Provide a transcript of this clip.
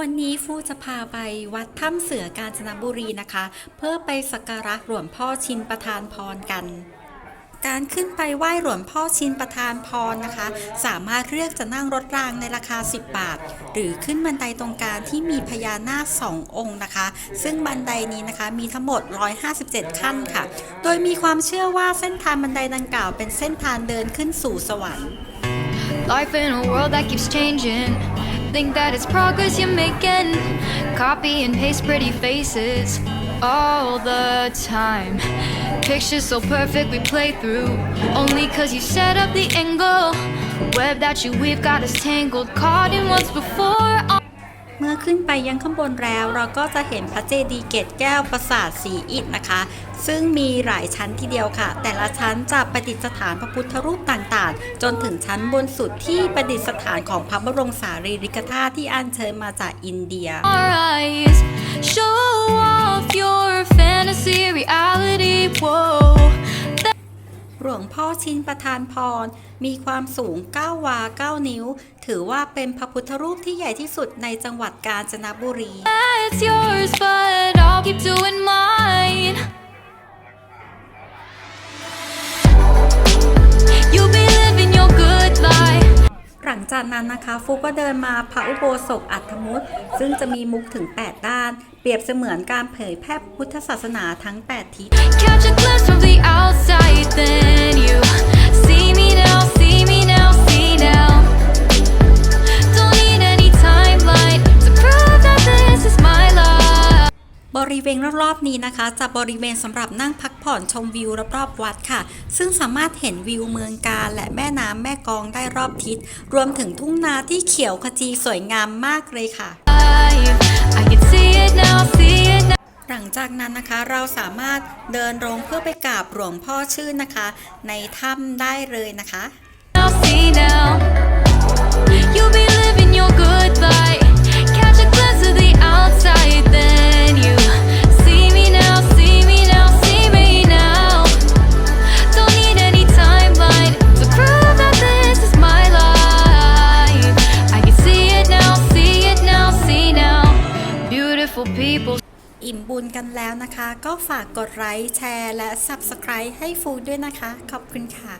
วันนี้ฟูจะพาไปวัดถ้ำเสือกาญจนบุรีนะคะ เพื่อไปสักการะหลวงพ่อชินประทานพรกัน การขึ้นไปไหว้หลวงพ่อชินประทานพรนะคะ สามารถเลือกจะนั่งรถรางในราคา 10 บาท หรือขึ้นบันไดตรงกลางที่มีพญานาคสององค์นะคะ ซึ่งบันไดนี้นะคะมีทั้งหมด 157 ขั้นค่ะ โดยมีความเชื่อว่าเส้นทางบันไดดังกล่าวเป็นเส้นทางเดินขึ้นสู่สวรรค์ Life in a world that keeps changing. Think that it's progress you're making. Copy and paste pretty faces all the time. Pictures so perfect we play through. Only cause you set up the angle. Web that you weave got us tangled. Caught in once before. เมื่อขึ้นไปยังข้างบนแล้ว เราก็จะเห็นพระเจดีย์เกตแก้วปราสาทสีอิฐนะคะ ซึ่งมีหลายชั้นทีเดียวค่ะ แต่ละชั้นจะประดิษฐานพระพุทธรูปต่างๆ จนถึงชั้นบนสุดที่ประดิษฐานของพระบรมสารีริกธาตุที่อัญเชิญมาจากอินเดีย Our eyes show off your fantasy งพ่อชินประทานพร มีความสูง 9 วา 9 นิ้ว ถือว่าเป็นพระพุทธรูปที่ใหญ่ที่สุดในจังหวัดกาญจนบุรี It's yours, but I'll keep doing mine. You'll be living your good life. หลังจากนั้นนะคะฟุกก็เดินมาพระอุโบสถอัฐมุตซึ่งจะมีมุกถึง 8 ด้าน เปรียบเสมือนการเผยแพร่พุทธศาสนาทั้ง 8 ทิศ ริเวณรอบๆนี้นะคะ จะบริเวณสำหรับนั่งพักผ่อนชมวิวรอบๆวัดค่ะ ซึ่งสามารถเห็นวิวเมืองกาญและแม่น้ำแม่กลองได้รอบทิศ รวมถึงทุ่งนาที่เขียวขจีสวยงามมากเลยค่ะ I can see it now, see it now. หลังจากนั้นนะคะเราสามารถเดินลงเพื่อไปกราบหลวงพ่อชื่นนะคะ ในถ้ำได้เลยนะคะ now, see now. You'll be for people. อิ่มบุญกันแล้วนะคะ ก็ฝากกดไลค์แชร์และ Subscribe ให้ฟูด้วยนะคะ ขอบคุณค่ะ